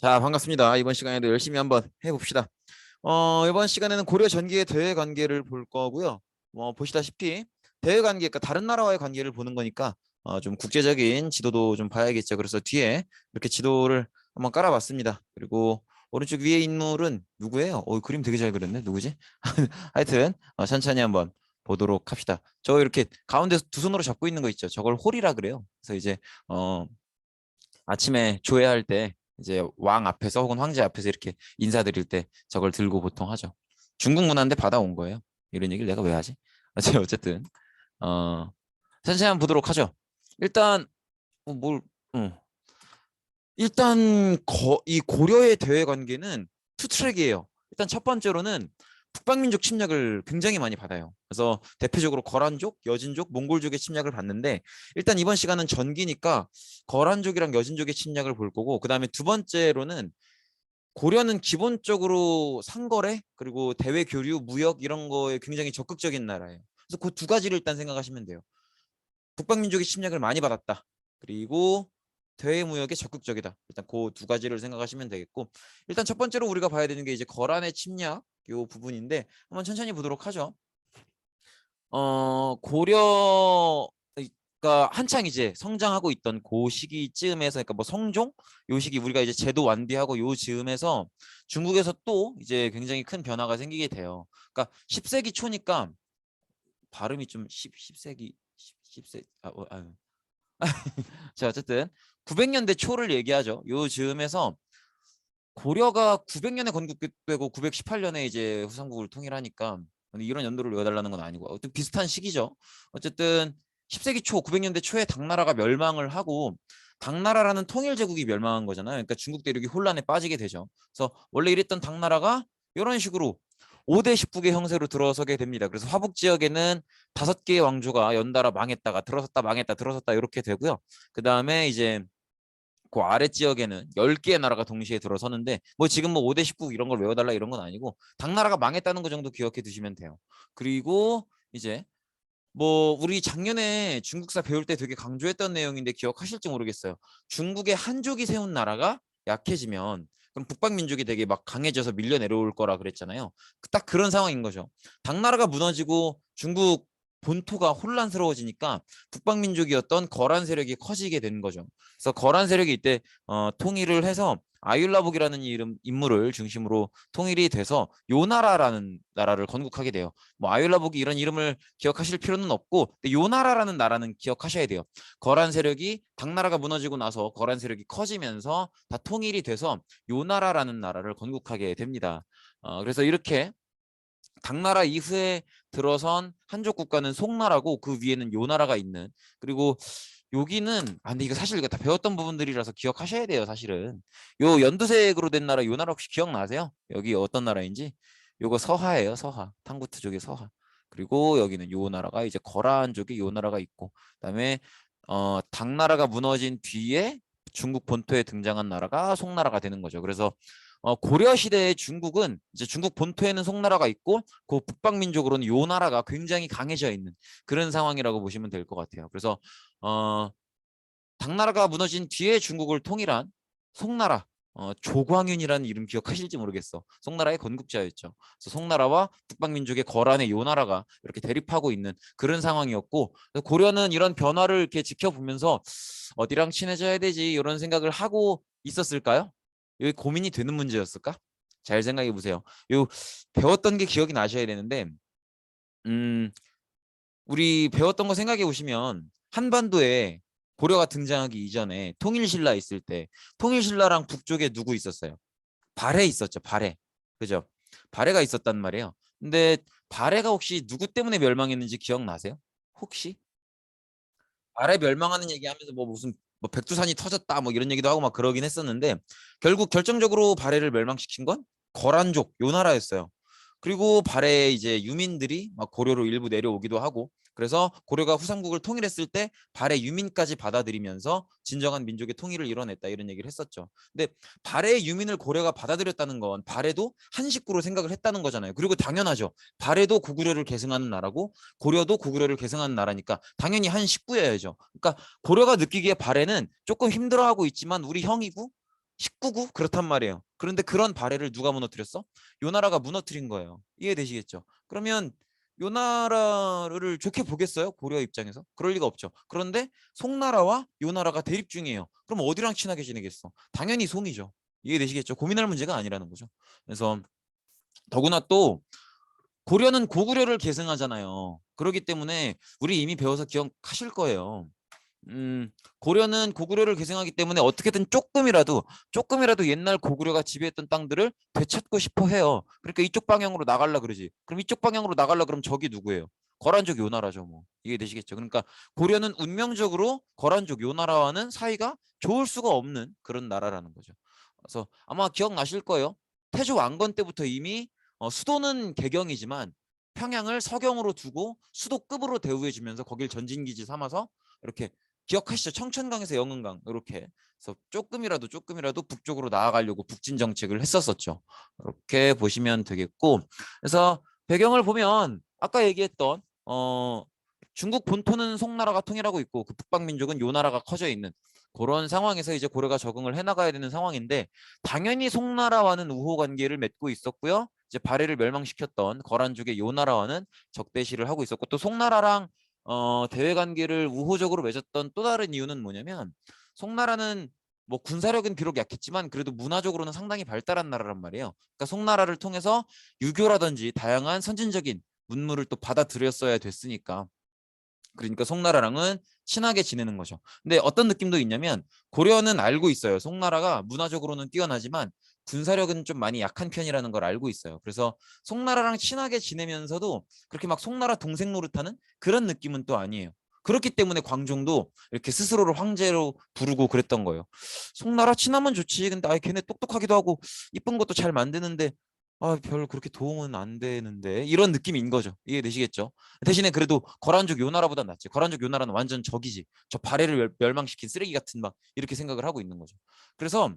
자, 반갑습니다. 이번 시간에도 열심히 한번 해봅시다. 어, 이번 시간에는 고려 전기의 대외 관계를 볼 거고요. 뭐 보시다시피 대외 관계, 그러니까 다른 나라와의 관계를 보는 거니까 어, 좀 국제적인 지도도 좀 봐야겠죠. 그래서 뒤에 이렇게 지도를 한번 깔아봤습니다. 그리고 오른쪽 위에 인물은 누구예요? 어, 그림 되게 잘 그렸네. 누구지? 하여튼 어, 천천히 한번 보도록 합시다. 저 이렇게 가운데 두 손으로 잡고 있는 거 있죠. 저걸 홀이라 그래요. 그래서 이제 어, 아침에 조회할 때 이제 왕 앞에서 혹은 황제 앞에서 이렇게 인사드릴 때 저걸 들고 보통 하죠. 중국 문화인데 받아온 거예요. 이런 얘기를 내가 왜 하지? 어쨌든 어 한번 보도록 하죠. 일단 어, 뭘 어. 일단 거, 이 고려의 대외 관계는 투 트랙이에요. 일단 첫 번째로는 북방민족 침략을 굉장히 많이 받아요. 그래서 대표적으로 거란족, 여진족, 몽골족의 침략을 받는데 일단 이번 시간은 전기니까 거란족이랑 여진족의 침략을 볼 거고 그 다음에 두 번째로는 고려는 기본적으로 상거래 그리고 대외 교류, 무역 이런 거에 굉장히 적극적인 나라예요. 그래서 그 두 가지를 일단 생각하시면 돼요. 북방민족의 침략을 많이 받았다. 그리고 대외 무역에 적극적이다. 일단 그 두 가지를 생각하시면 되겠고 일단 첫 번째로 우리가 봐야 되는 게 이제 거란의 침략 요 부분인데 한번 천천히 보도록 하죠. 어 고려가 한창 이제 성장하고 있던 그 시기쯤에서 그러니까 뭐 성종 요 시기 우리가 이제 제도 완비하고 요 즈음에서 중국에서 또 이제 굉장히 큰 변화가 생기게 돼요. 그러니까 10세기 초니까 발음이 좀 10, 10세기 10, 10세 아, 어, 아유. 자 어쨌든 900년대 초를 얘기하죠. 요 즈음에서 고려가 900년에 건국되고 918년에 이제 후삼국을 통일하니까 이런 연도를 외워달라는 건 아니고 어쨌든 비슷한 시기죠. 어쨌든 10세기 초 900년대 초에 당나라가 멸망을 하고 당나라라는 통일 제국이 멸망한 거잖아요. 그러니까 중국 대륙이 혼란에 빠지게 되죠. 그래서 원래 이랬던 당나라가 이런 식으로 5대 19개 형세로 들어서게 됩니다. 그래서 화북 지역에는 다섯 개의 왕조가 연달아 망했다가 들어섰다 망했다 들어섰다 이렇게 되고요. 그 다음에 이제 그 아래 지역에는 10개의 나라가 동시에 들어서는데 뭐 지금 뭐 5대 19 이런 걸 외워달라 이런 건 아니고 당나라가 망했다는 거 정도 기억해 두시면 돼요. 그리고 이제 뭐 우리 작년에 중국사 배울 때 되게 강조했던 내용인데 기억하실지 모르겠어요. 중국의 한족이 세운 나라가 약해지면 그럼 북방 민족이 되게 막 강해져서 밀려 내려올 거라 그랬잖아요. 딱 그런 상황인 거죠. 당나라가 무너지고 중국 본토가 혼란스러워지니까 북방 민족이었던 거란 세력이 커지게 된 거죠. 그래서 거란 세력이 이때 어, 통일을 해서 아율라복이라는 이름 인물을 중심으로 통일이 돼서 요나라라는 나라를 건국하게 돼요. 뭐 아율라복이 이런 이름을 기억하실 필요는 없고 요나라라는 나라는 기억하셔야 돼요. 거란 세력이 당나라가 무너지고 나서 거란 세력이 커지면서 다 통일이 돼서 요나라라는 나라를 건국하게 됩니다. 어, 그래서 이렇게 당나라 이후에 들어선 한족 국가는 송나라고 그 위에는 요나라가 있는 그리고 여기는 아 근데 이거 사실 이거 다 배웠던 부분들이라서 기억하셔야 돼요 사실은. 요 연두색으로 된 나라 요 나라 혹시 기억나세요? 여기 어떤 나라인지? 요거 서하예요 서하. 탕구트 쪽의 서하. 그리고 여기는 요 나라가 이제 거란 쪽에 요 나라가 있고 그다음에 어 당나라가 무너진 뒤에 중국 본토에 등장한 나라가 송나라가 되는 거죠. 그래서 어, 고려 시대의 중국은 이제 중국 본토에는 송나라가 있고 그 북방 민족으로는 요 나라가 굉장히 강해져 있는 그런 상황이라고 보시면 될 것 같아요. 그래서 어, 당나라가 무너진 뒤에 중국을 통일한 송나라 어, 조광윤이라는 이름 기억하실지 모르겠어. 송나라의 건국자였죠. 그래서 송나라와 북방민족의 거란의 요 나라가 이렇게 대립하고 있는 그런 상황이었고 고려는 이런 변화를 이렇게 지켜보면서 어디랑 친해져야 되지 이런 생각을 하고 있었을까요? 여기 고민이 되는 문제였을까? 잘 생각해 보세요. 요 배웠던 게 기억이 나셔야 되는데, 음, 우리 배웠던 거 생각해 보시면 한반도에 고려가 등장하기 이전에 통일신라 있을 때 통일신라랑 북쪽에 누구 있었어요? 발해 있었죠. 발해. 그죠? 발해가 있었단 말이에요. 근데 발해가 혹시 누구 때문에 멸망했는지 기억나세요? 혹시? 발해 멸망하는 얘기하면서 뭐 무슨 뭐 백두산이 터졌다 뭐 이런 얘기도 하고 막 그러긴 했었는데 결국 결정적으로 발해를 멸망시킨 건 거란족 요 나라였어요. 그리고 발해 이제 유민들이 막 고려로 일부 내려오기도 하고 그래서 고려가 후삼국을 통일했을 때 발해 유민까지 받아들이면서 진정한 민족의 통일을 이뤄냈다 이런 얘기를 했었죠. 근데 발해 유민을 고려가 받아들였다는 건 발해도 한 식구로 생각을 했다는 거잖아요. 그리고 당연하죠. 발해도 고구려를 계승하는 나라고 고려도 고구려를 계승하는 나라니까 당연히 한 식구여야죠. 그러니까 고려가 느끼기에 발해는 조금 힘들어하고 있지만 우리 형이고 19구 그렇단 말이에요. 그런데 그런 발해를 누가 무너뜨렸어? 요 나라가 무너뜨린 거예요. 이해되시겠죠? 그러면 요 나라를 좋게 보겠어요? 고려 입장에서? 그럴 리가 없죠. 그런데 송나라와 요 나라가 대립 중이에요. 그럼 어디랑 친하게 지내겠어? 당연히 송이죠. 이해되시겠죠? 고민할 문제가 아니라는 거죠. 그래서 더구나 또 고려는 고구려를 계승하잖아요. 그렇기 때문에 우리 이미 배워서 기억하실 거예요. 음, 고려는 고구려를 계승하기 때문에 어떻게든 조금이라도 조금이라도 옛날 고구려가 지배했던 땅들을 되찾고 싶어 해요. 그러니까 이쪽 방향으로 나갈라 그러지. 그럼 이쪽 방향으로 나갈라 그럼 적이 누구예요? 거란족 요 나라죠, 뭐. 이해되시겠죠? 그러니까 고려는 운명적으로 거란족 요 나라와는 사이가 좋을 수가 없는 그런 나라라는 거죠. 그래서 아마 기억나실 거예요. 태조 왕건 때부터 이미 어, 수도는 개경이지만 평양을 서경으로 두고 수도급으로 대우해 주면서 거길 전진기지 삼아서 이렇게 기억하시죠? 청천강에서 영흥강 이렇게 그래서 조금이라도 조금이라도 북쪽으로 나아가려고 북진 정책을 했었었죠. 이렇게 보시면 되겠고 그래서 배경을 보면 아까 얘기했던 어 중국 본토는 송나라가 통일하고 있고 그 북방 민족은 요 나라가 커져 있는 그런 상황에서 이제 고려가 적응을 해나가야 되는 상황인데 당연히 송나라와는 우호 관계를 맺고 있었고요. 이제 발해를 멸망시켰던 거란족의 요 나라와는 적대시를 하고 있었고 또 송나라랑 어, 대외 관계를 우호적으로 맺었던 또 다른 이유는 뭐냐면 송나라는 뭐 군사력은 비록 약했지만 그래도 문화적으로는 상당히 발달한 나라란 말이에요. 그러니까 송나라를 통해서 유교라든지 다양한 선진적인 문물을 또 받아들였어야 됐으니까 그러니까 송나라랑은 친하게 지내는 거죠. 근데 어떤 느낌도 있냐면 고려는 알고 있어요. 송나라가 문화적으로는 뛰어나지만 군사력은 좀 많이 약한 편이라는 걸 알고 있어요. 그래서 송나라랑 친하게 지내면서도 그렇게 막 송나라 동생 노릇하는 그런 느낌은 또 아니에요. 그렇기 때문에 광종도 이렇게 스스로를 황제로 부르고 그랬던 거예요. 송나라 친하면 좋지. 근데 아 걔네 똑똑하기도 하고 이쁜 것도 잘 만드는데 아, 별 그렇게 도움은 안 되는데 이런 느낌인 거죠. 이해되시겠죠? 대신에 그래도 거란족 요 나라보다 낫지. 거란족 요 나라는 완전 적이지. 저 발해를 멸- 멸망시킨 쓰레기 같은 막 이렇게 생각을 하고 있는 거죠. 그래서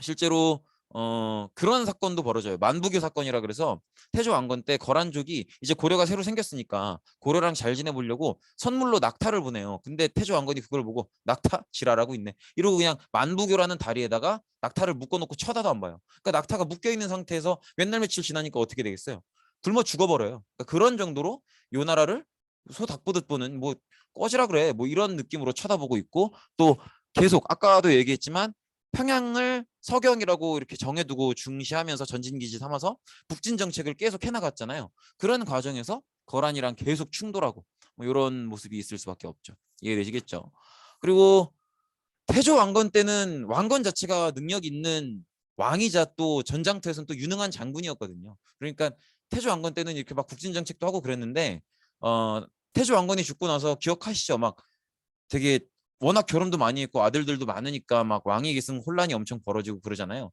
실제로 어 그런 사건도 벌어져요. 만부교 사건이라 그래서 태조 왕건 때 거란족이 이제 고려가 새로 생겼으니까 고려랑 잘 지내보려고 선물로 낙타를 보내요. 근데 태조 왕건이 그걸 보고 낙타 지랄하고 있네. 이러고 그냥 만부교라는 다리에다가 낙타를 묶어놓고 쳐다도 안 봐요. 그러니까 낙타가 묶여 있는 상태에서 몇 날 며칠 지나니까 어떻게 되겠어요? 굶어 죽어버려요. 그러니까 그런 정도로 요 나라를 소닭 보듯 보는 뭐 꺼지라 그래 뭐 이런 느낌으로 쳐다보고 있고 또 계속 아까도 얘기했지만 평양을 서경이라고 이렇게 정해두고 중시하면서 전진기지 삼아서 북진 정책을 계속 해나갔잖아요. 그런 과정에서 거란이랑 계속 충돌하고 뭐 이런 모습이 있을 수밖에 없죠. 이해되시겠죠? 그리고 태조 왕건 때는 왕건 자체가 능력 있는 왕이자 또 전장터에서는 또 유능한 장군이었거든요. 그러니까 태조 왕건 때는 이렇게 막 북진 정책도 하고 그랬는데 어 태조 왕건이 죽고 나서 기억하시죠? 막 되게 워낙 결혼도 많이 했고 아들들도 많으니까 막 왕위 계승 혼란이 엄청 벌어지고 그러잖아요.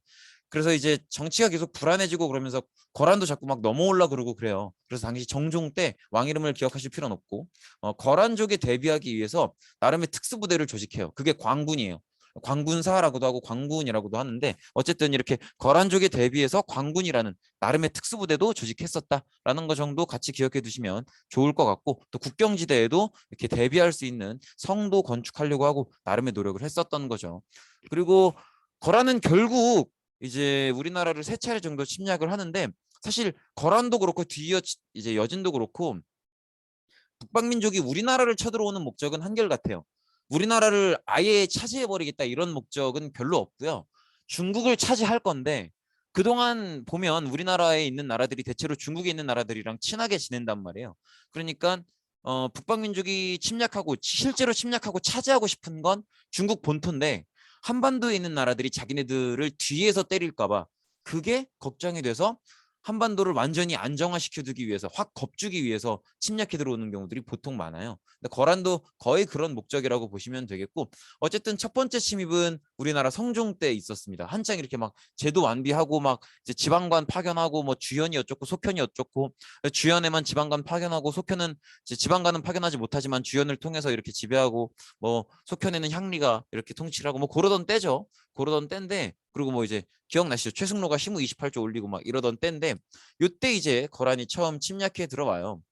그래서 이제 정치가 계속 불안해지고 그러면서 거란도 자꾸 막 넘어올라 그러고 그래요. 그래서 당시 정종 때 왕 이름을 기억하실 필요는 없고 어, 거란족에 대비하기 위해서 나름의 특수부대를 조직해요. 그게 광군이에요. 광군사라고도 하고 광군이라고도 하는데 어쨌든 이렇게 거란족에 대비해서 광군이라는 나름의 특수부대도 조직했었다라는 거 정도 같이 기억해 두시면 좋을 것 같고 또 국경지대에도 이렇게 대비할 수 있는 성도 건축하려고 하고 나름의 노력을 했었던 거죠. 그리고 거란은 결국 이제 우리나라를 세 차례 정도 침략을 하는데 사실 거란도 그렇고 뒤이어 이제 여진도 그렇고 북방민족이 우리나라를 쳐들어오는 목적은 한결같아요. 우리나라를 아예 차지해 버리겠다 이런 목적은 별로 없고요. 중국을 차지할 건데 그동안 보면 우리나라에 있는 나라들이 대체로 중국에 있는 나라들이랑 친하게 지낸단 말이에요. 그러니까 어, 북방민족이 침략하고 실제로 침략하고 차지하고 싶은 건 중국 본토인데 한반도에 있는 나라들이 자기네들을 뒤에서 때릴까 봐 그게 걱정이 돼서 한반도를 완전히 안정화시켜두기 위해서 확 겁주기 위해서 침략해 들어오는 경우들이 보통 많아요. 근데 거란도 거의 그런 목적이라고 보시면 되겠고 어쨌든 첫 번째 침입은 우리나라 성종 때 있었습니다. 한창 이렇게 막 제도 완비하고 막 이제 지방관 파견하고 뭐 주현이 어쩌고 속현이 어쩌고 주현에만 지방관 파견하고 이제 지방관은 파견하지 못하지만 주현을 통해서 이렇게 지배하고 뭐 속현에는 향리가 이렇게 통치를 하고 뭐 그러던 때죠. 그러던 때인데 그리고 뭐 이제 기억나시죠? 최승로가 힘우 28조 올리고 막 이러던 때인데 요때 이제 거란이 처음 침략해 들어와요.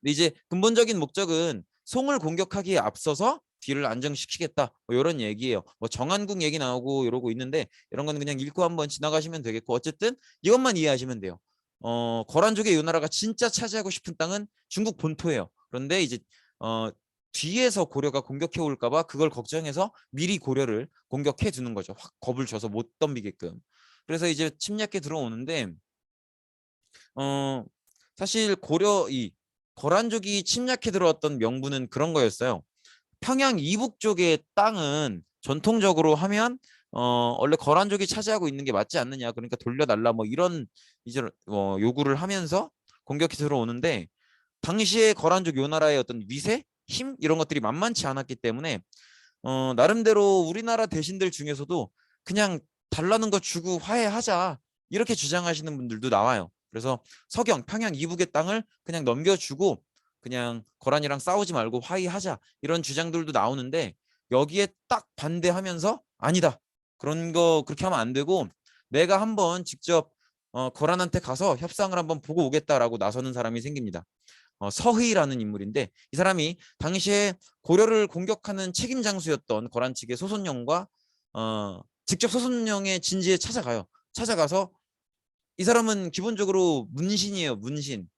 근데 이제 근본적인 목적은 송을 공격하기에 앞서서 뒤를 안정시키겠다 뭐 이런 얘기예요. 뭐 정한국 얘기 나오고 이러고 있는데 이런 건 그냥 읽고 한번 지나가시면 되겠고 어쨌든 이것만 이해하시면 돼요. 어 거란족의 이 나라가 진짜 차지하고 싶은 땅은 중국 본토예요. 그런데 이제 어 뒤에서 고려가 공격해 올까봐 그걸 걱정해서 미리 고려를 공격해 두는 거죠. 확 겁을 줘서 못 덤비게끔. 그래서 이제 침략해 들어오는데 어 사실 고려 이 거란족이 침략해 들어왔던 명분은 그런 거였어요. 평양 이북 쪽의 땅은 전통적으로 하면 어 원래 거란족이 차지하고 있는 게 맞지 않느냐 그러니까 돌려달라 뭐 이런 이제 어 요구를 하면서 공격해 들어오는데 당시에 거란족 요 나라의 어떤 위세 힘 이런 것들이 만만치 않았기 때문에 어 나름대로 우리나라 대신들 중에서도 그냥 달라는 거 주고 화해하자 이렇게 주장하시는 분들도 나와요. 그래서 서경 평양 이북의 땅을 그냥 넘겨주고 그냥 거란이랑 싸우지 말고 화해하자 이런 주장들도 나오는데 여기에 딱 반대하면서 아니다 그런 거 그렇게 하면 안 되고 내가 한번 직접 어, 거란한테 가서 협상을 한번 보고 오겠다라고 나서는 사람이 생깁니다. 어, 서희라는 인물인데 이 사람이 당시에 고려를 공격하는 책임 장수였던 거란 측의 소손영과 어, 직접 소손영의 진지에 찾아가요. 찾아가서 이 사람은 기본적으로 문신이에요. 문신.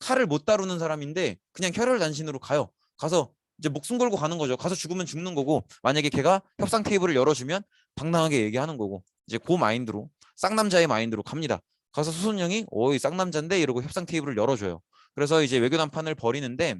칼을 못 다루는 사람인데 그냥 혈혈단신으로 가요. 가서 이제 목숨 걸고 가는 거죠. 가서 죽으면 죽는 거고 만약에 걔가 협상 테이블을 열어주면 당당하게 얘기하는 거고 이제 그 마인드로 쌍남자의 마인드로 갑니다. 가서 소손영이 어이 쌍남자인데 이러고 협상 테이블을 열어줘요. 그래서 이제 외교談판을 벌이는데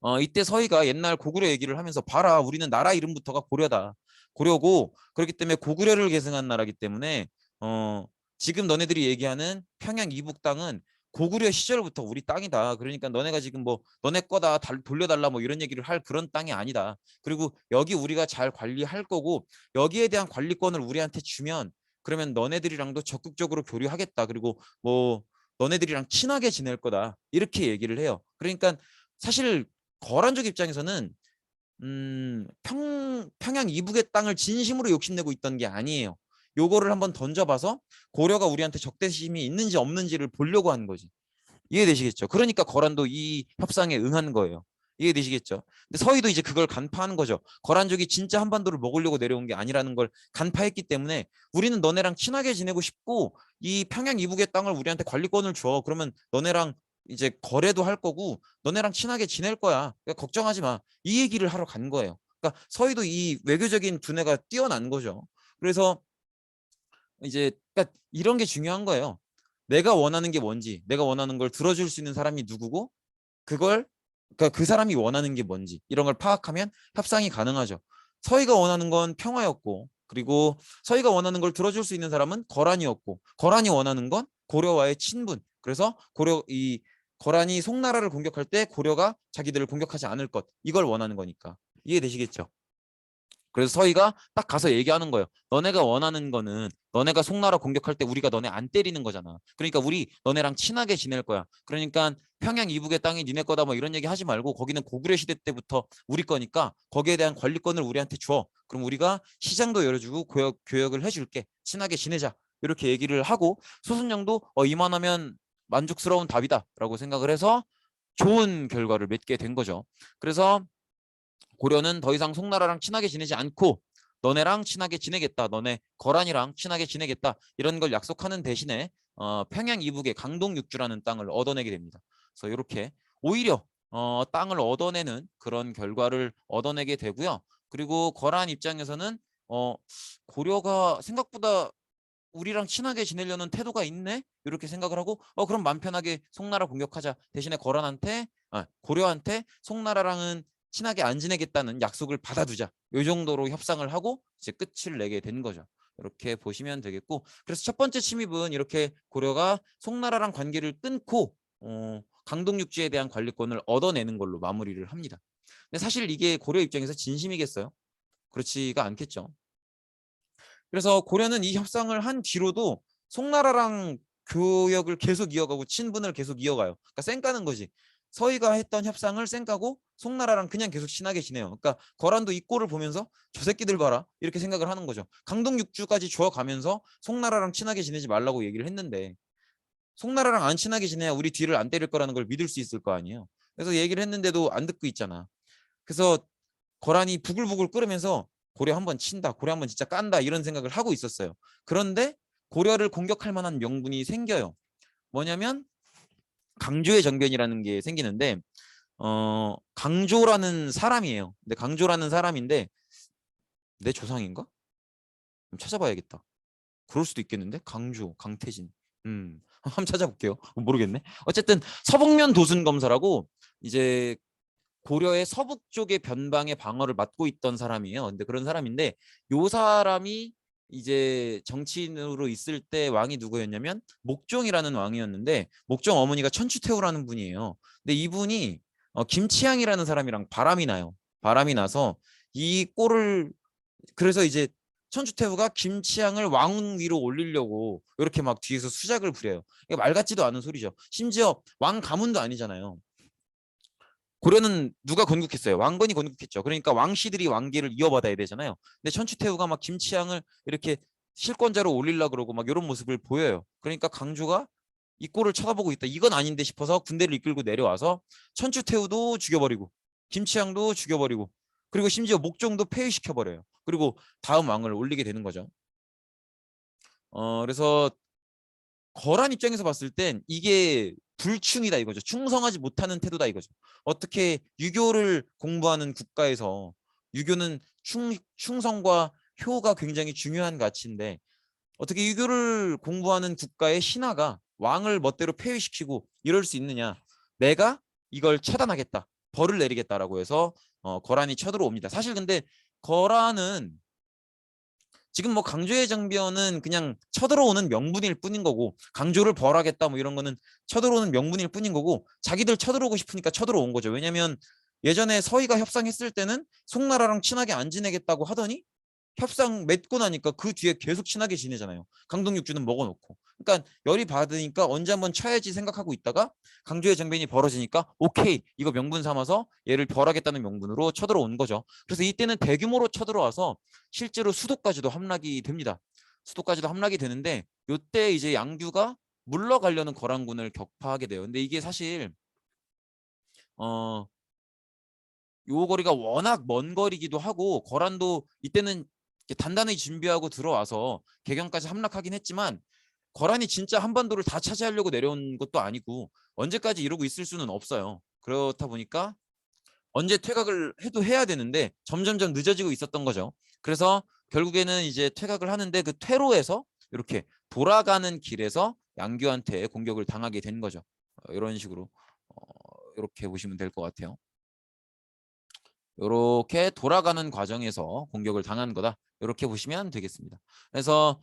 어 이때 서희가 옛날 고구려 얘기를 하면서 봐라 우리는 나라 이름부터가 고려다. 고려고 그렇기 때문에 고구려를 계승한 나라기 때문에 어 지금 너네들이 얘기하는 평양 이북 땅은 고구려 시절부터 우리 땅이다. 그러니까 너네가 지금 뭐 너네 거다 달, 돌려달라 뭐 이런 얘기를 할 그런 땅이 아니다. 그리고 여기 우리가 잘 관리할 거고 여기에 대한 관리권을 우리한테 주면 그러면 너네들이랑도 적극적으로 교류하겠다. 그리고 뭐 너네들이랑 친하게 지낼 거다. 이렇게 얘기를 해요. 그러니까 사실 거란족 입장에서는 음, 평, 평양 이북의 땅을 진심으로 욕심내고 있던 게 아니에요. 요거를 한번 던져봐서 고려가 우리한테 적대심이 있는지 없는지를 보려고 하는 거지. 이해되시겠죠? 그러니까 거란도 이 협상에 응한 거예요. 이해되시겠죠? 근데 서희도 이제 그걸 간파하는 거죠. 거란족이 진짜 한반도를 먹으려고 내려온 게 아니라는 걸 간파했기 때문에 우리는 너네랑 친하게 지내고 싶고 이 평양 이북의 땅을 우리한테 관리권을 줘. 그러면 너네랑 이제 거래도 할 거고 너네랑 친하게 지낼 거야. 그러니까 걱정하지 마. 이 얘기를 하러 간 거예요. 그러니까 서희도 이 외교적인 두뇌가 뛰어난 거죠. 그래서 이제 그러니까 이런 게 중요한 거예요. 내가 원하는 게 뭔지, 내가 원하는 걸 들어줄 수 있는 사람이 누구고, 그걸 그러니까 그 사람이 원하는 게 뭔지 이런 걸 파악하면 협상이 가능하죠. 서희가 원하는 건 평화였고, 그리고 서희가 원하는 걸 들어줄 수 있는 사람은 거란이었고, 거란이 원하는 건 고려와의 친분. 그래서 고려 이 거란이 송나라를 공격할 때 고려가 자기들을 공격하지 않을 것 이걸 원하는 거니까 이해되시겠죠? 그래서 서희가 딱 가서 얘기하는 거예요. 너네가 원하는 거는 너네가 송나라 공격할 때 우리가 너네 안 때리는 거잖아. 그러니까 우리 너네랑 친하게 지낼 거야. 그러니까 평양 이북의 땅이 니네 거다 뭐 이런 얘기 하지 말고 거기는 고구려 시대 때부터 우리 거니까 거기에 대한 관리권을 우리한테 줘. 그럼 우리가 시장도 열어주고 교역, 교역을 해줄게. 친하게 지내자. 이렇게 얘기를 하고 소순영도 어, 이만하면 만족스러운 답이다라고 생각을 해서 좋은 결과를 맺게 된 거죠. 그래서 고려는 더 이상 송나라랑 친하게 지내지 않고 너네랑 친하게 지내겠다. 너네 거란이랑 친하게 지내겠다. 이런 걸 약속하는 대신에 어, 평양 이북의 강동육주라는 땅을 얻어내게 됩니다. 그래서 이렇게 오히려 어, 땅을 얻어내는 그런 결과를 얻어내게 되고요. 그리고 거란 입장에서는 어, 고려가 생각보다 우리랑 친하게 지내려는 태도가 있네 이렇게 생각을 하고 어 그럼 맘 편하게 송나라 공격하자 대신에 거란한테 아, 고려한테 송나라랑은 친하게 안 지내겠다는 약속을 받아두자. 이 정도로 협상을 하고 이제 끝을 내게 된 거죠. 이렇게 보시면 되겠고 그래서 첫 번째 침입은 이렇게 고려가 송나라랑 관계를 끊고 어, 강동육지에 대한 관리권을 얻어내는 걸로 마무리를 합니다. 근데 사실 이게 고려 입장에서 진심이겠어요? 그렇지가 않겠죠. 그래서 고려는 이 협상을 한 뒤로도 송나라랑 교역을 계속 이어가고 친분을 계속 이어가요. 그러니까 쌩 까는 거지. 서희가 했던 협상을 쌩까고 송나라랑 그냥 계속 친하게 지내요. 그러니까 거란도 이 꼴을 보면서 저 새끼들 봐라 이렇게 생각을 하는 거죠. 강동 육주까지 주어가면서 송나라랑 친하게 지내지 말라고 얘기를 했는데 송나라랑 안 친하게 지내야 우리 뒤를 안 때릴 거라는 걸 믿을 수 있을 거 아니에요. 그래서 얘기를 했는데도 안 듣고 있잖아. 그래서 거란이 부글부글 끓으면서 고려 한번 친다. 고려 한번 진짜 깐다. 이런 생각을 하고 있었어요. 그런데 고려를 공격할 만한 명분이 생겨요. 뭐냐면 강조의 정변이라는 게 생기는데 어 강조라는 사람이에요. 근데 강조라는 사람인데 내 조상인가? 좀 찾아봐야겠다. 그럴 수도 있겠는데 강조, 강태진. 음, 한번 찾아볼게요. 모르겠네. 어쨌든 서북면 도순 검사라고 이제 고려의 서북 쪽의 변방의 방어를 맡고 있던 사람이에요. 근데 그런 사람인데 요 사람이 이제 정치인으로 있을 때 왕이 누구였냐면 목종이라는 왕이었는데 목종 어머니가 천추태후라는 분이에요. 근데 이분이 어, 김치향이라는 사람이랑 바람이 나요. 바람이 나서 이 꼴을 그래서 이제 천추태후가 김치향을 왕 위로 올리려고 이렇게 막 뒤에서 수작을 부려요. 말 같지도 않은 소리죠. 심지어 왕 가문도 아니잖아요. 고려는 누가 건국했어요? 왕건이 건국했죠. 그러니까 왕씨들이 왕계를 이어받아야 되잖아요. 근데 천추태후가 막 김치향을 이렇게 실권자로 올리려 그러고 막 이런 모습을 보여요. 그러니까 강조가 이 꼴을 쳐다보고 있다. 이건 아닌데 싶어서 군대를 이끌고 내려와서 천추태후도 죽여버리고 김치향도 죽여버리고 그리고 심지어 목종도 폐위시켜 버려요. 그리고 다음 왕을 올리게 되는 거죠. 어 그래서 거란 입장에서 봤을 땐 이게 불충이다 이거죠. 충성하지 못하는 태도다 이거죠. 어떻게 유교를 공부하는 국가에서 유교는 충, 충성과 효가 굉장히 중요한 가치인데 어떻게 유교를 공부하는 국가의 신하가 왕을 멋대로 폐위시키고 이럴 수 있느냐? 내가 이걸 차단하겠다. 벌을 내리겠다라고 해서 어, 거란이 쳐들어옵니다. 사실 근데 거란은 지금 뭐 강조의 정변은 그냥 쳐들어오는 명분일 뿐인 거고 강조를 벌하겠다 뭐 이런 거는 쳐들어오는 명분일 뿐인 거고 자기들 쳐들어오고 싶으니까 쳐들어온 거죠. 왜냐면 예전에 서희가 협상했을 때는 송나라랑 친하게 안 지내겠다고 하더니 협상 맺고 나니까 그 뒤에 계속 친하게 지내잖아요. 강동육주는 먹어놓고. 그러니까 열이 받으니까 언제 한번 쳐야지 생각하고 있다가 강조의 정변이 벌어지니까 오케이 이거 명분 삼아서 얘를 벌하겠다는 명분으로 쳐들어온 거죠. 그래서 이때는 대규모로 쳐들어와서 실제로 수도까지도 함락이 됩니다. 수도까지도 함락이 되는데 이때 이제 양규가 물러가려는 거란군을 격파하게 돼요. 근데 이게 사실 어. 요 거리가 워낙 먼 거리기도 하고 거란도 이때는 단단히 준비하고 들어와서 개경까지 함락하긴 했지만 거란이 진짜 한반도를 다 차지하려고 내려온 것도 아니고 언제까지 이러고 있을 수는 없어요. 그렇다 보니까 언제 퇴각을 해도 해야 되는데 점점점 늦어지고 있었던 거죠. 그래서 결국에는 이제 퇴각을 하는데 그 퇴로에서 이렇게 돌아가는 길에서 양규한테 공격을 당하게 된 거죠. 어, 이런 식으로 어, 이렇게 보시면 될 것 같아요. 이렇게 돌아가는 과정에서 공격을 당한 거다. 이렇게 보시면 되겠습니다. 그래서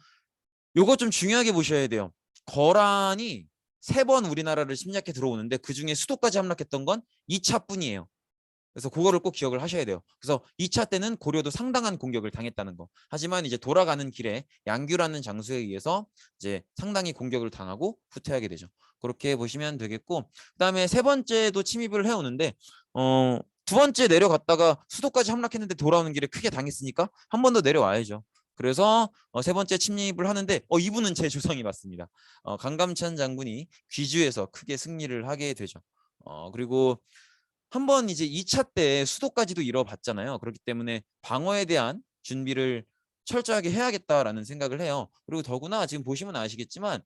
요거 좀 중요하게 보셔야 돼요. 거란이 세 번 우리나라를 침략해 들어오는데 그 중에 수도까지 함락했던 건 2차뿐이에요. 그래서 그거를 꼭 기억을 하셔야 돼요. 그래서 2차 때는 고려도 상당한 공격을 당했다는 거. 하지만 이제 돌아가는 길에 양규라는 장수에 의해서 이제 상당히 공격을 당하고 후퇴하게 되죠. 그렇게 보시면 되겠고 그다음에 세 번째도 침입을 해오는데 어, 두 번째 내려갔다가 수도까지 함락했는데 돌아오는 길에 크게 당했으니까 한 번 더 내려와야죠. 그래서 어, 세 번째 침입을 하는데 어, 이분은 제 조상이 맞습니다. 어, 강감찬 장군이 귀주에서 크게 승리를 하게 되죠. 어, 그리고 한 번 이제 2차 때 수도까지도 잃어봤잖아요. 그렇기 때문에 방어에 대한 준비를 철저하게 해야겠다라는 생각을 해요. 그리고 더구나 지금 보시면 아시겠지만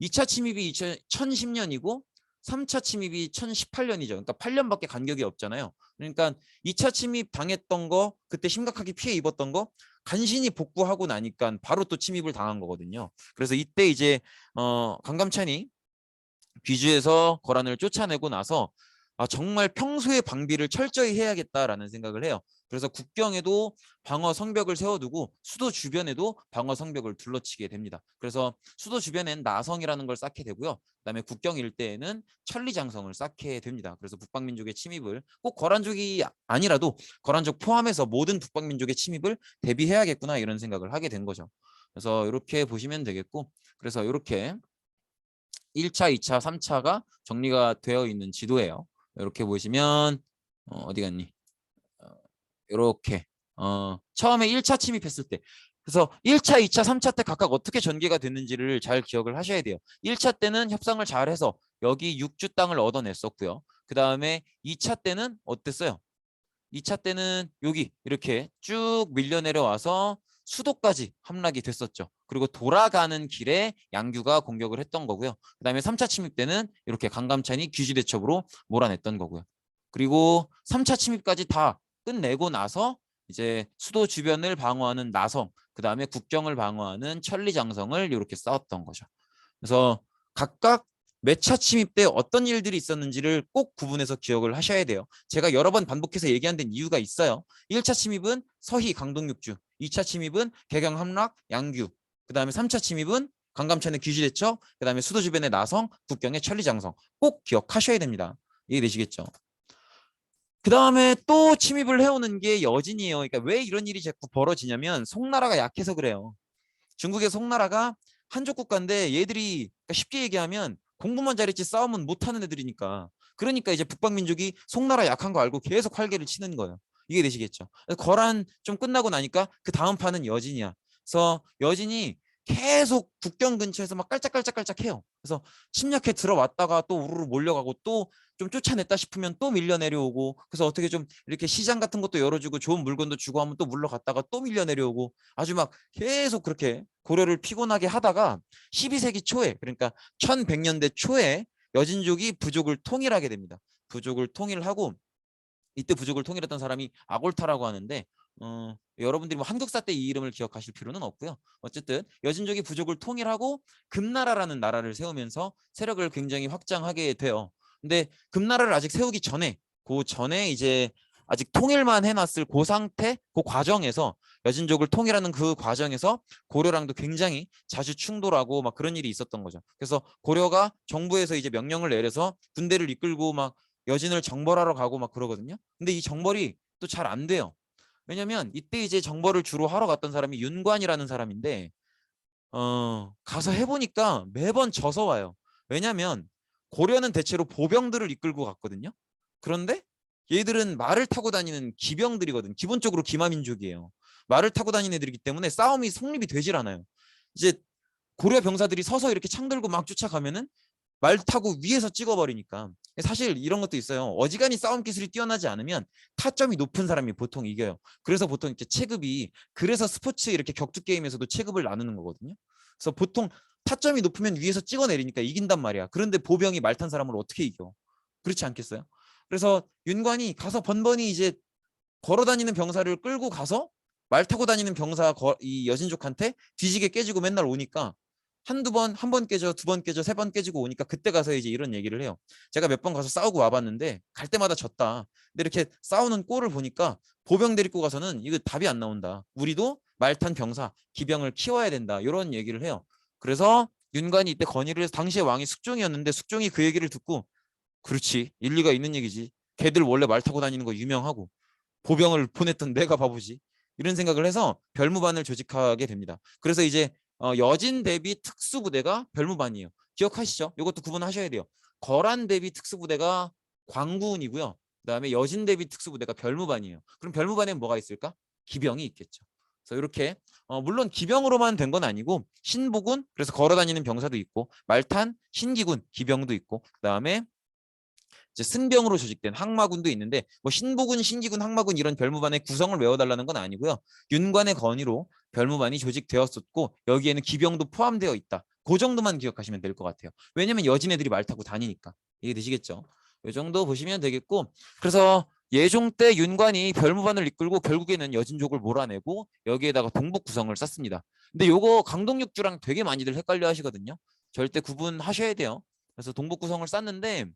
2차 침입이 2010년이고 3차 침입이 1018년이죠. 그러니까 8년밖에 간격이 없잖아요. 그러니까 2차 침입 당했던 거 그때 심각하게 피해 입었던 거 간신히 복구하고 나니까 바로 또 침입을 당한 거거든요. 그래서 이때 이제 어 강감찬이 귀주에서 거란을 쫓아내고 나서 아 정말 평소에 방비를 철저히 해야겠다라는 생각을 해요. 그래서 국경에도 방어 성벽을 세워두고 수도 주변에도 방어 성벽을 둘러치게 됩니다. 그래서 수도 주변엔 나성이라는 걸 쌓게 되고요. 그다음에 국경 일대에는 천리장성을 쌓게 됩니다. 그래서 북방민족의 침입을 꼭 거란족이 아니라도 거란족 포함해서 모든 북방민족의 침입을 대비해야겠구나 이런 생각을 하게 된 거죠. 그래서 이렇게 보시면 되겠고 그래서 이렇게 1차, 2차, 3차가 정리가 되어 있는 지도예요. 이렇게 보시면 어, 어디 갔니? 이렇게 어, 처음에 1차 침입했을 때 그래서 1차, 2차, 3차 때 각각 어떻게 전개가 됐는지를 잘 기억을 하셔야 돼요. 1차 때는 협상을 잘 해서 여기 6주 땅을 얻어냈었고요. 그 다음에 2차 때는 어땠어요? 2차 때는 여기 이렇게 쭉 밀려 내려와서 수도까지 함락이 됐었죠. 그리고 돌아가는 길에 양규가 공격을 했던 거고요. 그 다음에 3차 침입 때는 이렇게 강감찬이 귀지대첩으로 몰아냈던 거고요. 그리고 3차 침입까지 다 끝내고 나서 이제 수도 주변을 방어하는 나성, 그 다음에 국경을 방어하는 천리장성을 이렇게 싸웠던 거죠. 그래서 각각 몇차 침입 때 어떤 일들이 있었는지를 꼭 구분해서 기억을 하셔야 돼요. 제가 여러 번 반복해서 얘기한 데는 이유가 있어요. 1차 침입은 서희 강동육주, 2차 침입은 개경 함락 양규, 그 다음에 3차 침입은 강감찬의 귀지대처, 그 다음에 수도 주변의 나성, 국경의 천리장성 꼭 기억하셔야 됩니다. 이해되시겠죠? 그 다음에 또 침입을 해오는 게 여진이에요. 그러니까 왜 이런 일이 자꾸 벌어지냐면 송나라가 약해서 그래요. 중국의 송나라가 한족 국가인데 얘들이 그러니까 쉽게 얘기하면 공부만 잘했지 싸움은 못하는 애들이니까. 그러니까 이제 북방민족이 송나라 약한 거 알고 계속 활개를 치는 거예요. 이게 되시겠죠. 거란 좀 끝나고 나니까 그 다음 판은 여진이야. 그래서 여진이 계속 국경 근처에서 막 깔짝깔짝깔짝 해요. 그래서 침략해 들어왔다가 또 우르르 몰려가고 또 좀 쫓아냈다 싶으면 또 밀려 내려오고 그래서 어떻게 좀 이렇게 시장 같은 것도 열어주고 좋은 물건도 주고 하면 또 물러갔다가 또 밀려 내려오고 아주 막 계속 그렇게 고려를 피곤하게 하다가 12세기 초에 그러니까 1100년대 초에 여진족이 부족을 통일하게 됩니다. 부족을 통일하고 이때 부족을 통일했던 사람이 아골타라고 하는데 어, 여러분들이 뭐 한국사 때 이 이름을 기억하실 필요는 없고요. 어쨌든 여진족이 부족을 통일하고 금나라라는 나라를 세우면서 세력을 굉장히 확장하게 돼요. 근데 금나라를 아직 세우기 전에 그 전에 이제 아직 통일만 해놨을 그 상태 그 과정에서 여진족을 통일하는 그 과정에서 고려랑도 굉장히 자주 충돌하고 막 그런 일이 있었던 거죠. 그래서 고려가 정부에서 이제 명령을 내려서 군대를 이끌고 막 여진을 정벌하러 가고 막 그러거든요. 근데 이 정벌이 또 잘 안 돼요. 왜냐면 이때 이제 정벌을 주로 하러 갔던 사람이 윤관이라는 사람인데 어 가서 해보니까 매번 져서 와요. 왜냐면 고려는 대체로 보병들을 이끌고 갔거든요. 그런데 얘들은 말을 타고 다니는 기병들이거든. 기본적으로 기마민족이에요. 말을 타고 다니는 애들이기 때문에 싸움이 성립이 되질 않아요. 이제 고려 병사들이 서서 이렇게 창 들고 막 쫓아가면은 말 타고 위에서 찍어버리니까 사실 이런 것도 있어요. 어지간히 싸움 기술이 뛰어나지 않으면 타점이 높은 사람이 보통 이겨요. 그래서 보통 이렇게 체급이 그래서 스포츠 이렇게 격투 게임에서도 체급을 나누는 거거든요. 그래서 보통 타점이 높으면 위에서 찍어내리니까 이긴단 말이야. 그런데 보병이 말 탄 사람을 어떻게 이겨? 그렇지 않겠어요? 그래서 윤관이 가서 번번이 이제 걸어 다니는 병사를 끌고 가서 말 타고 다니는 병사 거, 이 여신족한테 뒤지게 깨지고 맨날 오니까 한두 번, 한 번 깨져, 두 번 깨져, 세 번 깨지고 오니까 그때 가서 이제 이런 얘기를 해요. 제가 몇 번 가서 싸우고 와봤는데 갈 때마다 졌다. 근데 이렇게 싸우는 꼴을 보니까 보병 데리고 가서는 이거 답이 안 나온다. 우리도 말탄 병사, 기병을 키워야 된다. 이런 얘기를 해요. 그래서 윤관이 이때 건의를 해서 당시에 왕이 숙종이었는데 숙종이 그 얘기를 듣고 그렇지 일리가 있는 얘기지. 걔들 원래 말 타고 다니는 거 유명하고 보병을 보냈던 내가 바보지. 이런 생각을 해서 별무반을 조직하게 됩니다. 그래서 이제 어, 여진 대비 특수부대가 별무반이에요. 기억하시죠? 이것도 구분하셔야 돼요. 거란 대비 특수부대가 광군이고요. 그다음에 여진 대비 특수부대가 별무반이에요. 그럼 별무반에 뭐가 있을까? 기병이 있겠죠. 그래서 이렇게 어, 물론 기병으로만 된 건 아니고 신복군 그래서 걸어다니는 병사도 있고 말탄 신기군 기병도 있고 그다음에 이제 승병으로 조직된 항마군도 있는데 뭐 신복군 신기군 항마군 이런 별무반의 구성을 외워달라는 건 아니고요 윤관의 건의로 별무반이 조직되었었고 여기에는 기병도 포함되어 있다 그 정도만 기억하시면 될 것 같아요 왜냐면 여진 애들이 말 타고 다니니까 이해 되시겠죠 이 정도 보시면 되겠고 그래서 예종 때 윤관이 별무반을 이끌고 결국에는 여진족을 몰아내고 여기에다가 동북 구성을 쌓습니다. 근데 요거 강동육주랑 되게 많이들 헷갈려 하시거든요. 절대 구분하셔야 돼요. 그래서 동북 구성을 쌓는데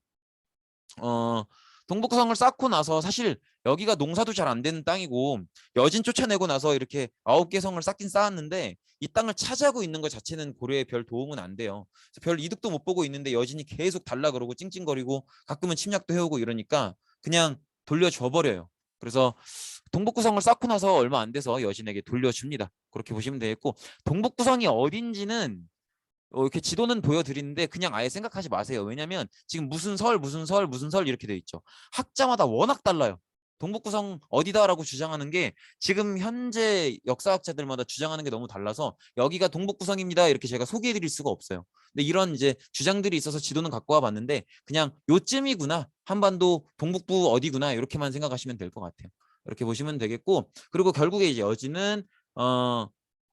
어 동북 구성을 쌓고 나서 사실 여기가 농사도 잘 안 되는 땅이고 여진 쫓아내고 나서 이렇게 아홉 개 성을 쌓긴 쌓았는데 이 땅을 차지하고 있는 것 자체는 고려에 별 도움은 안 돼요. 별 이득도 못 보고 있는데 여진이 계속 달라 그러고 찡찡거리고 가끔은 침략도 해오고 이러니까 그냥 돌려줘 버려요. 그래서 동북구성을 쌓고 나서 얼마 안 돼서 여진에게 돌려줍니다. 그렇게 보시면 되겠고 동북구성이 어딘지는 어, 이렇게 지도는 보여드리는데 그냥 아예 생각하지 마세요. 왜냐하면 지금 무슨 설 무슨 설 무슨 설 이렇게 돼 있죠. 학자마다 워낙 달라요. 동북구성 어디다라고 주장하는 게 지금 현재 역사학자들마다 주장하는 게 너무 달라서 여기가 동북구성입니다 이렇게 제가 소개해드릴 수가 없어요. 근데 이런 이제 주장들이 있어서 지도는 갖고 와봤는데 그냥 요쯤이구나 한반도 동북부 어디구나 이렇게만 생각하시면 될 것 같아요. 이렇게 보시면 되겠고 그리고 결국에 이제 여진은 어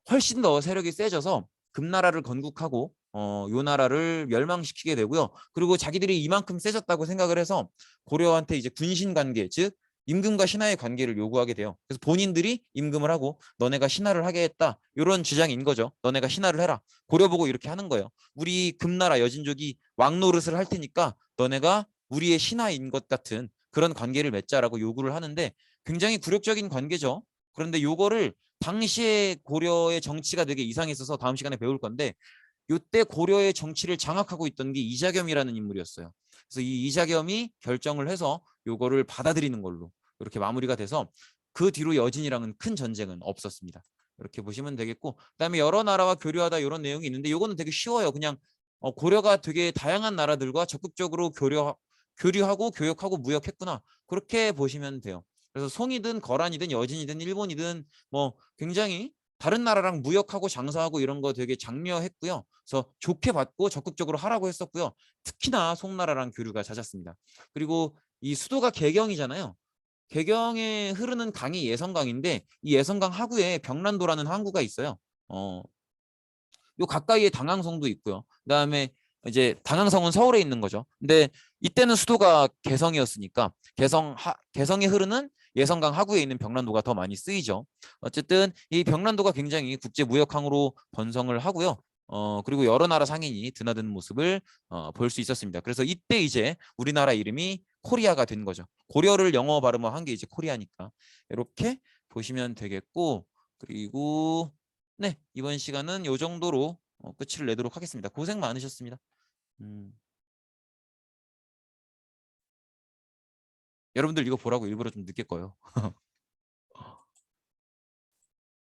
훨씬 더 세력이 세져서 금나라를 건국하고 어, 요 나라를 멸망시키게 되고요. 그리고 자기들이 이만큼 세졌다고 생각을 해서 고려한테 이제 군신 관계, 즉 임금과 신하의 관계를 요구하게 돼요. 그래서 본인들이 임금을 하고 너네가 신하를 하게 했다. 이런 주장인 거죠. 너네가 신하를 해라. 고려 보고 이렇게 하는 거예요. 우리 금나라 여진족이 왕노릇을 할 테니까 너네가 우리의 신하인 것 같은 그런 관계를 맺자라고 요구를 하는데 굉장히 굴욕적인 관계죠. 그런데 요거를 당시에 고려의 정치가 되게 이상했어서 다음 시간에 배울 건데 요때 고려의 정치를 장악하고 있던 게 이자겸이라는 인물이었어요. 그래서 이 이자겸이 결정을 해서 요거를 받아들이는 걸로 이렇게 마무리가 돼서 그 뒤로 여진이랑은 큰 전쟁은 없었습니다. 이렇게 보시면 되겠고 그다음에 여러 나라와 교류하다 이런 내용이 있는데 요거는 되게 쉬워요. 그냥 어, 고려가 되게 다양한 나라들과 적극적으로 교류 교류하고 교역하고 무역했구나 그렇게 보시면 돼요. 그래서 송이든 거란이든 여진이든 일본이든 뭐 굉장히 다른 나라랑 무역하고 장사하고 이런 거 되게 장려했고요. 그래서 좋게 받고 적극적으로 하라고 했었고요. 특히나 송나라랑 교류가 잦았습니다. 그리고 이 수도가 개경이잖아요. 개경에 흐르는 강이 예성강인데 이 예성강 하구에 병란도라는 항구가 있어요. 어, 요 가까이에 당항성도 있고요. 그다음에 이제 당항성은 서울에 있는 거죠. 근데 이때는 수도가 개성이었으니까 개성 하, 개성에 흐르는 예성강 하구에 있는 병란도가 더 많이 쓰이죠. 어쨌든 이 병란도가 굉장히 국제 무역항으로 번성을 하고요. 어 그리고 여러 나라 상인이 드나드는 모습을 어, 볼 수 있었습니다. 그래서 이때 이제 우리나라 이름이 코리아가 된 거죠. 고려를 영어 발음을 한 게 이제 코리아니까 이렇게 보시면 되겠고 그리고 네 이번 시간은 요 정도로 어, 끝을 내도록 하겠습니다. 고생 많으셨습니다. 음. 여러분들 이거 보라고 일부러 좀 늦게 꺼요.